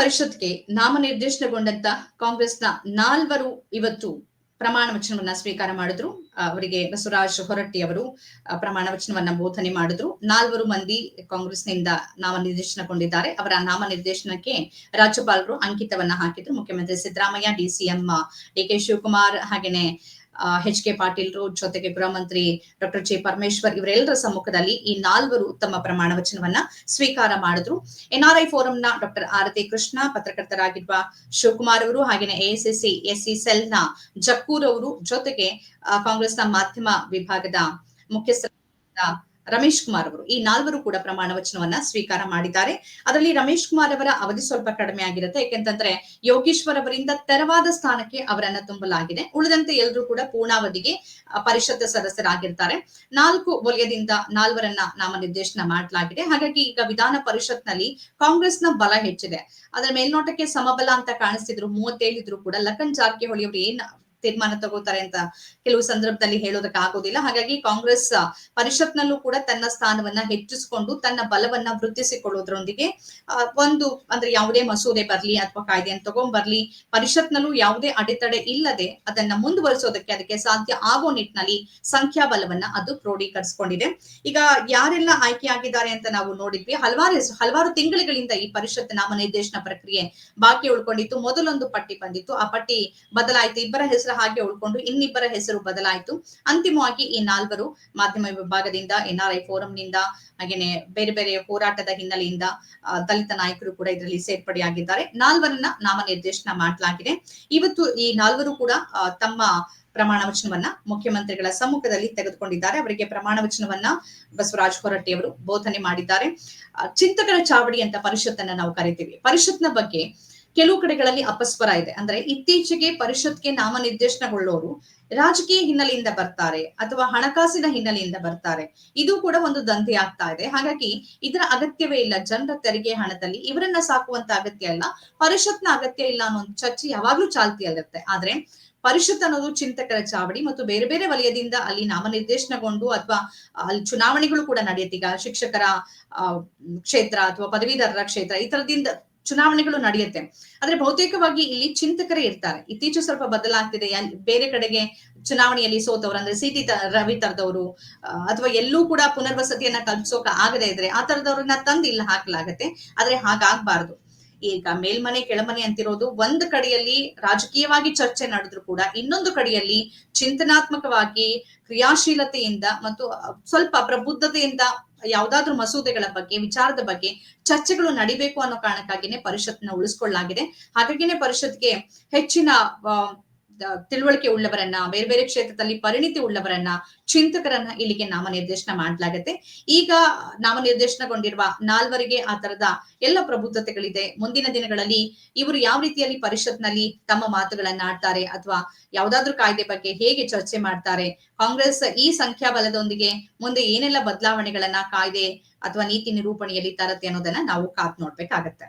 ಪರಿಷತ್ಗೆ ನಾಮನಿರ್ದೇಶನಗೊಂಡಂತ ಕಾಂಗ್ರೆಸ್ನ ನಾಲ್ವರು ಇವತ್ತು ಪ್ರಮಾಣ ವಚನವನ್ನ ಸ್ವೀಕಾರ ಮಾಡಿದ್ರು. ಅವರಿಗೆ ಬಸವರಾಜ್ ಹೊರಟ್ಟಿ ಅವರು ಪ್ರಮಾಣ ವಚನವನ್ನ ಬೋಧನೆ ಮಾಡಿದ್ರು. ನಾಲ್ವರು ಮಂದಿ ಕಾಂಗ್ರೆಸ್ನಿಂದ ನಾಮನಿರ್ದೇಶನಗೊಂಡಿದ್ದಾರೆ. ಅವರ ನಾಮನಿರ್ದೇಶನಕ್ಕೆ ರಾಜ್ಯಪಾಲರು ಅಂಕಿತವನ್ನ ಹಾಕಿದ್ರು. ಮುಖ್ಯಮಂತ್ರಿ Siddaramaiah DCM D K Shivakumar ಹಾಗೇನೆ ಎಚ್ ಕೆ ಪಾಟೀಲ್ರು ಜೊತೆಗೆ ಗೃಹ ಮಂತ್ರಿ ಡಾಕ್ಟರ್ ಜೆ ಪರಮೇಶ್ವರ್ ಇವರೆಲ್ಲರ ಸಮ್ಮುಖದಲ್ಲಿ ಈ ನಾಲ್ವರು ತಮ್ಮ ಪ್ರಮಾಣ ವಚನವನ್ನ ಸ್ವೀಕಾರ ಮಾಡಿದ್ರು. ಎನ್ಆರ್ಐ ಫೋರಂನ ಡಾಕ್ಟರ್ ಆರತಿ ಕೃಷ್ಣ, ಪತ್ರಕರ್ತರಾಗಿರುವ ಶಿವಕುಮಾರ್ ಅವರು ಹಾಗೇನೆ ಎಎಸ್ಎಸ್ಸಿ ಎಸ್ಸಿ ನ ಜಕ್ಕೂರ್ ಅವರು ಜೊತೆಗೆ ಕಾಂಗ್ರೆಸ್ ಕಾಂಗ್ರೆಸ್ನ ಮಾಧ್ಯಮ ವಿಭಾಗದ ಮುಖ್ಯಸ್ಥರಾದ ರಮೇಶ್ ಕುಮಾರ್ ಅವರು. ಈ ನಾಲ್ವರು ಕೂಡ ಪ್ರಮಾಣ ವಚನವನ್ನ ಸ್ವೀಕಾರ ಮಾಡಿದ್ದಾರೆ. ಅದರಲ್ಲಿ ರಮೇಶ್ ಕುಮಾರ್ ಅವರ ಅವಧಿ ಸ್ವಲ್ಪ ಕಡಿಮೆ ಆಗಿರುತ್ತೆ. ಯಾಕೆಂತಂದ್ರೆ ಯೋಗೇಶ್ವರ್ ಅವರಿಂದ ತೆರವಾದ ಸ್ಥಾನಕ್ಕೆ ಅವರನ್ನ ತುಂಬಲಾಗಿದೆ. ಉಳಿದಂತೆ ಎಲ್ಲರೂ ಕೂಡ ಪೂರ್ಣಾವಧಿಗೆ ಪರಿಷತ್ ಸದಸ್ಯರಾಗಿರ್ತಾರೆ. ನಾಲ್ಕು ವಲಯದಿಂದ ನಾಲ್ವರನ್ನ ನಾಮನಿರ್ದೇಶನ ಮಾಡಲಾಗಿದೆ. ಹಾಗಾಗಿ ಈಗ ವಿಧಾನ ಪರಿಷತ್ನಲ್ಲಿ ಕಾಂಗ್ರೆಸ್ನ ಬಲ ಹೆಚ್ಚಿದೆ. ಅದರ ಮೇಲ್ನೋಟಕ್ಕೆ ಸಮಬಲ ಅಂತ ಕಾಣಿಸ್ತಿದ್ರು, ಮೂವತ್ತೇಳಿದ್ರು ಕೂಡ. ಲಖನ್ ಜಾರಕಿಹೊಳಿ ಅವರು ಏನ್ ತೀರ್ಮಾನ ತಗೋತಾರೆ ಅಂತ ಕೆಲವು ಸಂದರ್ಭದಲ್ಲಿ ಹೇಳೋದಕ್ಕೆ ಆಗೋದಿಲ್ಲ. ಹಾಗಾಗಿ ಕಾಂಗ್ರೆಸ್ ಪರಿಷತ್ನಲ್ಲೂ ಕೂಡ ತನ್ನ ಸ್ಥಾನವನ್ನ ಹೆಚ್ಚಿಸಿಕೊಂಡು ತನ್ನ ಬಲವನ್ನ ವೃದ್ಧಿಸಿಕೊಳ್ಳೋದ್ರೊಂದಿಗೆ ಒಂದು ಅಂದ್ರೆ ಯಾವುದೇ ಮಸೂದೆ ಬರ್ಲಿ ಅಥವಾ ಕಾಯ್ದೆಯನ್ನು ತಗೊಂಡ್ಬರ್ಲಿ ಪರಿಷತ್ನಲ್ಲೂ ಯಾವುದೇ ಅಡೆತಡೆ ಇಲ್ಲದೆ ಅದನ್ನ ಮುಂದುವರಿಸೋದಕ್ಕೆ ಅದಕ್ಕೆ ಸಾಧ್ಯ ಆಗೋ ನಿಟ್ಟಿನಲ್ಲಿ ಸಂಖ್ಯಾಬಲವನ್ನ ಅದು ಕ್ರೋಢೀಕರಿಸಿಕೊಂಡಿದೆ ಈಗ ಯಾರೆಲ್ಲ ಆಯ್ಕೆಯಾಗಿದ್ದಾರೆ ಅಂತ ನಾವು ನೋಡಿದ್ವಿ. ಹಲವಾರು ಹಲವಾರು ತಿಂಗಳುಗಳಿಂದ ಈ ಪರಿಷತ್ ನಾಮನಿರ್ದೇಶನ ಪ್ರಕ್ರಿಯೆ ಬಾಕಿ ಉಳ್ಕೊಂಡಿತ್ತು. ಮೊದಲೊಂದು ಪಟ್ಟಿ ಬಂದಿತ್ತು. ಆ ಪಟ್ಟಿ ಬದಲಾಯಿತು. ಇಬ್ಬರ ಹೆಸರು ಹಾಗೆ ಉಳ್ಕೊಂಡು ಇನ್ನಿಬ್ಬರ ಹೆಸರು ಬದಲಾಯಿತು. ಅಂತಿಮವಾಗಿ ಈ ನಾಲ್ವರು ಮಾಧ್ಯಮ ವಿಭಾಗದಿಂದ, ಎನ್ಆರ್ಐ ಫೋರಂನಿಂದ ಹಾಗೇನೆ ಬೇರೆ ಬೇರೆ ಹೋರಾಟದ ಹಿನ್ನೆಲೆಯಿಂದ ದಲಿತ ನಾಯಕರು ಕೂಡ ಇದರಲ್ಲಿ ಸೇರ್ಪಡೆಯಾಗಿದ್ದಾರೆ. ನಾಲ್ವರನ್ನ ನಾಮನಿರ್ದೇಶನ ಮಾಡಲಾಗಿದೆ. ಇವತ್ತು ಈ ನಾಲ್ವರು ಕೂಡ ತಮ್ಮ ಪ್ರಮಾಣ ವಚನವನ್ನ ಮುಖ್ಯಮಂತ್ರಿಗಳ ಸಮ್ಮುಖದಲ್ಲಿ ತೆಗೆದುಕೊಂಡಿದ್ದಾರೆ. ಅವರಿಗೆ ಪ್ರಮಾಣ ವಚನವನ್ನ ಬಸವರಾಜ್ ಹೊರಟ್ಟಿ ಅವರು ಬೋಧನೆ ಮಾಡಿದ್ದಾರೆ. ಚಿಂತಕರ ಚಾವಡಿ ಅಂತ ಪರಿಷತ್ತನ್ನ ನಾವು ಕರಿತೀವಿ. ಪರಿಷತ್ನ ಬಗ್ಗೆ ಕೆಲವು ಕಡೆಗಳಲ್ಲಿ ಅಪಸ್ವರ ಇದೆ. ಅಂದ್ರೆ ಇತ್ತೀಚೆಗೆ ಪರಿಷತ್ಗೆ ನಾಮನಿರ್ದೇಶನಗೊಳ್ಳೋರು ರಾಜಕೀಯ ಹಿನ್ನೆಲೆಯಿಂದ ಬರ್ತಾರೆ ಅಥವಾ ಹಣಕಾಸಿನ ಹಿನ್ನೆಲೆಯಿಂದ ಬರ್ತಾರೆ. ಇದು ಕೂಡ ಒಂದು ದಂಧೆ ಆಗ್ತಾ ಇದೆ. ಹಾಗಾಗಿ ಇದರ ಅಗತ್ಯವೇ ಇಲ್ಲ. ಜನರ ತೆರಿಗೆ ಹಣದಲ್ಲಿ ಇವರನ್ನ ಸಾಕುವಂತ ಅಗತ್ಯ ಇಲ್ಲ. ಪರಿಷತ್ನ ಅಗತ್ಯ ಇಲ್ಲ ಅನ್ನೋ ಒಂದು ಚರ್ಚೆ ಯಾವಾಗ್ಲೂ ಚಾಲ್ತಿಯಲ್ಲಿರುತ್ತೆ ಆದ್ರೆ ಪರಿಷತ್ ಅನ್ನೋದು ಚಿಂತಕರ ಚಾವಡಿ ಮತ್ತು ಬೇರೆ ಬೇರೆ ವಲಯದಿಂದ ಅಲ್ಲಿ ನಾಮನಿರ್ದೇಶನಗೊಂಡು ಅಥವಾ ಅಲ್ಲಿ ಚುನಾವಣೆಗಳು ಕೂಡ ನಡೆಯುತ್ತೀಗ ಶಿಕ್ಷಕರ ಕ್ಷೇತ್ರ ಅಥವಾ ಪದವೀಧರರ ಕ್ಷೇತ್ರ ಈ ತರದಿಂದ ಚುನಾವಣೆಗಳು ನಡೆಯುತ್ತೆ. ಆದ್ರೆ ಬಹುತೇಕವಾಗಿ ಇಲ್ಲಿ ಚಿಂತಕರೇ ಇರ್ತಾರೆ. ಇತ್ತೀಚೆ ಸ್ವಲ್ಪ ಬದಲಾಗ್ತಿದೆ. ಬೇರೆ ಕಡೆಗೆ ಚುನಾವಣೆಯಲ್ಲಿ ಸೋತವ್ರು ಅಂದ್ರೆ ಸಿಟಿ ರವಿ ತರದವರು ಅಥವಾ ಎಲ್ಲೂ ಕೂಡ ಪುನರ್ವಸತಿಯನ್ನ ಕಲ್ಪಿಸೋಕೆ ಆಗದೆ ಇದ್ರೆ ಆ ತರದವ್ರನ್ನ ತಂದು ಇಲ್ಲಿ ಹಾಕಲಾಗತ್ತೆ. ಆದ್ರೆ ಹಾಗಾಗ್ಬಾರ್ದು. ಈಗ ಮೇಲ್ಮನೆ, ಕೆಳಮನೆ ಅಂತಿರೋದು ಒಂದು ಕಡೆಯಲ್ಲಿ ರಾಜಕೀಯವಾಗಿ ಚರ್ಚೆ ನಡೆದ್ರು ಕೂಡ ಇನ್ನೊಂದು ಕಡೆಯಲ್ಲಿ ಚಿಂತನಾತ್ಮಕವಾಗಿ ಕ್ರಿಯಾಶೀಲತೆಯಿಂದ ಮತ್ತು ಸ್ವಲ್ಪ ಪ್ರಬುದ್ಧತೆಯಿಂದ ಯಾವ್ದಾದ್ರು ಮಸೂದೆಗಳ ಬಗ್ಗೆ, ವಿಚಾರದ ಬಗ್ಗೆ ಚರ್ಚೆಗಳು ನಡಿಬೇಕು ಅನ್ನೋ ಕಾರಣಕ್ಕಾಗಿನೇ ಪರಿಷತ್ನ ಉಳಿಸ್ಕೊಳ್ಳಲಾಗಿದೆ. ಹಾಗಾಗಿನೇ ಪರಿಷತ್ಗೆ ಹೆಚ್ಚಿನ ತಿಳುವಳಿಕೆ ಉಳ್ಳವರನ್ನ, ಬೇರೆ ಬೇರೆ ಕ್ಷೇತ್ರದಲ್ಲಿ ಪರಿಣಿತಿ ಉಳ್ಳವರನ್ನ, ಚಿಂತಕರನ್ನ ಇಲ್ಲಿಗೆ ನಾಮನಿರ್ದೇಶನ ಮಾಡಲಾಗತ್ತೆ. ಈಗ ನಾಮನಿರ್ದೇಶನಗೊಂಡಿರುವ ನಾಲ್ವರಿಗೆ ಆ ತರದ ಎಲ್ಲ ಪ್ರಬುದ್ಧತೆಗಳಿದೆ. ಮುಂದಿನ ದಿನಗಳಲ್ಲಿ ಇವರು ಯಾವ ರೀತಿಯಲ್ಲಿ ಪರಿಷತ್ನಲ್ಲಿ ತಮ್ಮ ಮಾತುಗಳನ್ನ ಆಡ್ತಾರೆ ಅಥವಾ ಯಾವ್ದಾದ್ರು ಕಾಯ್ದೆ ಬಗ್ಗೆ ಹೇಗೆ ಚರ್ಚೆ ಮಾಡ್ತಾರೆ, ಕಾಂಗ್ರೆಸ್ ಈ ಸಂಖ್ಯಾಬಲದೊಂದಿಗೆ ಮುಂದೆ ಏನೆಲ್ಲ ಬದಲಾವಣೆಗಳನ್ನ ಕಾಯ್ದೆ ಅಥವಾ ನೀತಿ ನಿರೂಪಣೆಯಲ್ಲಿ ತರತ್ತೆ ಅನ್ನೋದನ್ನ ನಾವು ಕಾತ್ ನೋಡ್ಬೇಕಾಗತ್ತೆ.